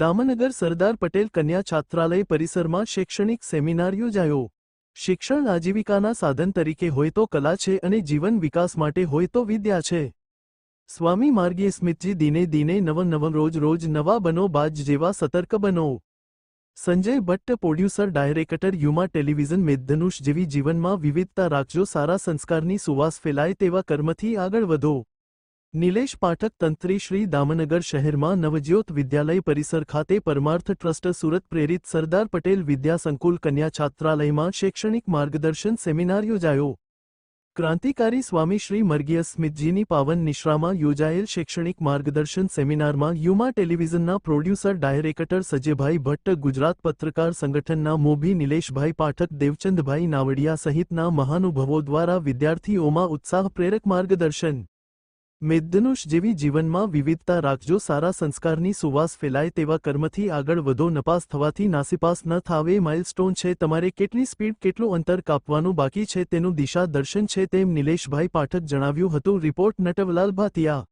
દામનગર સરદાર પટેલ કન્યા છાત્રાલય પરિસરમાં શૈક્ષણિક સેમિનાર યોજાયો. શિક્ષણ આજીવિકાના સાધન તરીકે હોય તો કલા છે અને જીવન વિકાસ માટે હોય તો વિદ્યા છે. સ્વામી માર્ગીય સ્મિતજી દિને દિને નવ નવ રોજ રોજ નવા બનો બાજ જેવા સતર્ક બનો. Sanjay Bhatt producer director Yuma television મેઘધનુષ જેવી જીવનમાં વિવિધતા રાખજો સારા સંસ્કારની સુવાસ ફેલાય તેવા કર્મથી આગળ વધો. નિલેશ પાઠક તંત્રી શ્રી દામનગર શહેરમાં નવજ્યોત વિદ્યાલય પરિસર ખાતે પરમાર્થ ટ્રસ્ટ સુરત પ્રેરિત સરદાર પટેલ વિદ્યા સંકુલ કન્યા છાત્રાલયમાં શૈક્ષણિક માર્ગદર્શન સેમિનાર યોજાયો. ક્રાંતિકારી સ્વામી શ્રી મર્ગીય સ્મિતજીની પાવન નિશ્રામાં યોજાયેલ શૈક્ષણિક માર્ગદર્શન સેમિનારમાં યુમા ટેલિવિઝનના પ્રોડ્યુસર ડાયરેક્ટર સજયભાઈ ભટ્ટ, ગુજરાત પત્રકાર સંગઠનના મોભી નિલેશભાઈ પાઠક, દેવચંદભાઈ નાવડિયા સહિતના મહાનુભવો દ્વારા વિદ્યાર્થીઓમાં ઉત્સાહ પ્રેરક માર્ગદર્શન મેઘધનુષ જેવી જીવનમાં વિવિધતા રાખજો. સારા સંસ્કારની સુવાસ ફેલાય તેવા કર્મથી આગળ વધો. નપાસ થવાથી નાસીપાસ ન થાવે. માઇલસ્ટોન છે તમારે કેટલી સ્પીડ, કેટલું અંતર કાપવાનું બાકી છે તેનું દિશા દર્શન છે તેમ નિલેશભાઈ પાઠક જણાવ્યું હતું. રિપોર્ટ નટવલાલ ભાતિયા